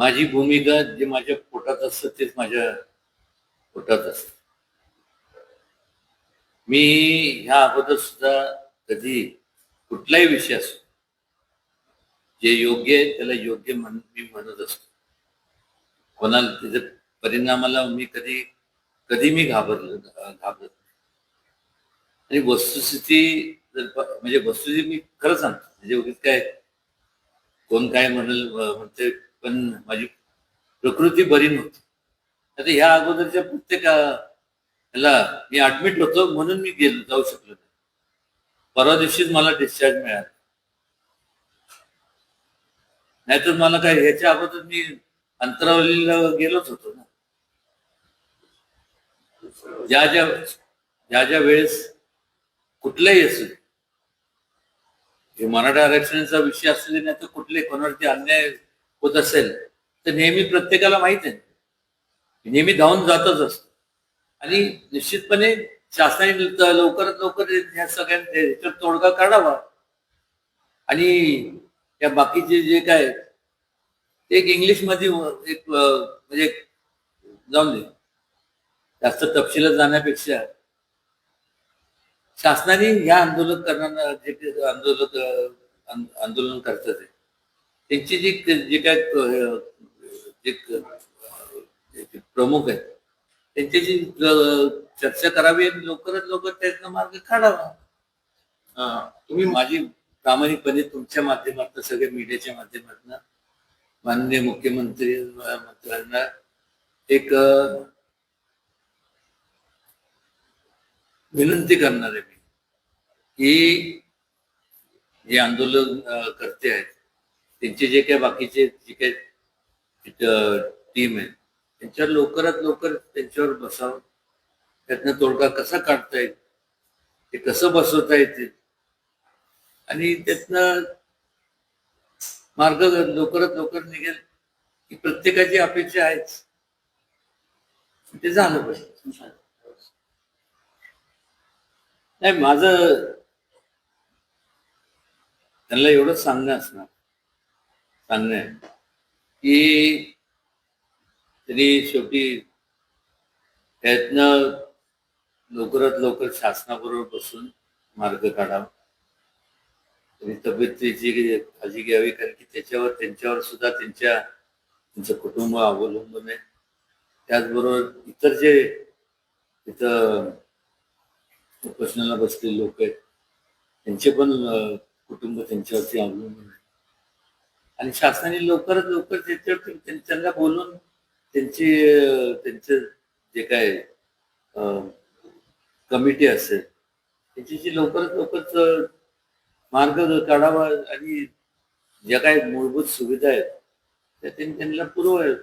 माझी भूमिका जे माझ्या पोटात असतं तेच माझ्या पोटात असत. मी ह्या अगोदर सुद्धा कधी कुठलाही विषय असतो जे योग्य आहे त्याला योग्य म्हण मी म्हणत असतो. कोणाला त्याच्या परिणामाला मी कधी कधी मी घाबरलो घाबरत नाही. आणि वस्तुस्थिती जर म्हणजे वस्तुस्थिती मी खरं सांगतो. म्हणजे काय कोण काय म्हणेल म्हणते पण माझी प्रकृती बरी नव्हती. आता ह्या अगोदरच्या प्रत्येकाला ह्याला मी ऍडमिट होतो म्हणून मी गेलो जाऊ शकलो नाही. परवा दिवशीच मला डिस्चार्ज मिळाला. नाहीतर मला काय ह्याच्या अगोदर मी अंतरावलीला गेलोच होतो ना. ज्या ज्या ज्या ज्या वेळेस कुठल्याही असू दे हे मराठा आरक्षणाचा विषय असू दे नाही तर कुठले कोणावरती अन्याय होत असेल तर नेहमी प्रत्येकाला माहीत आहे. नेहमी धावून जातच असतो. आणि निश्चितपणे शासनाने लवकरात लवकर ह्या सगळ्या तोडगा काढावा. आणि या बाकीचे जे काय ते एक इंग्लिशमध्ये एक म्हणजे जाऊन दे. जास्त तपशिलात जाण्यापेक्षा शासनाने ह्या आंदोलन करणार जे आंदोलन आंदोलक आंदोलन करतात आहे, त्यांची जी जे काय जे प्रमुख आहेत त्यांच्याशी चर्चा करावी आणि लवकरात लवकर त्यातनं मार्ग काढावा. तुम्ही माझी प्रामाणिकपणे तुमच्या माध्यमातून सगळ्या मीडियाच्या माध्यमातून माननीय मुख्यमंत्री मंत्र्यांना एक विनंती करणार आहे मी की जे आंदोलन करते आहेत. त्यांचे जे काही बाकीचे जे काही टीम आहे त्यांच्यावर लवकरात लवकर त्यांच्यावर बसावं. त्यातनं तोडगा कसा काढता येईल ते कसं बसवता येते आणि त्यातनं मार्ग लवकरात लवकर निघेल ही प्रत्येकाची अपेक्षा आहेच. ते झालं पाहिजे. नाही माझं त्यांना एवढंच सांगणं असणार. चांगले की तरी शेवटी त्यातनं लवकरात लवकर शासनाबरोबर बसून मार्ग काढावा. तरी तब्येतीची काळजी घ्यावी कारण की त्याच्यावर त्यांच्यावर सुद्धा त्यांच्या त्यांचं कुटुंब अवलंबून आहे. त्याचबरोबर इतर जे इथं उपोषणाला बसलेले लोक आहेत त्यांचे पण कुटुंब त्यांच्यावरती अवलंबून आहे. आणि शासनाने लवकरात लवकर त्याच्यावर त्यां- त्यांना बोलून त्यांची त्यांचे त्यांचं जे काय कमिटी असेल त्याच्याशी लवकरात लवकर मार्ग काढावा आणि ज्या काय मूलभूत सुविधा आहेत त्या त्यांनी त्यांना पुरवाव्यात.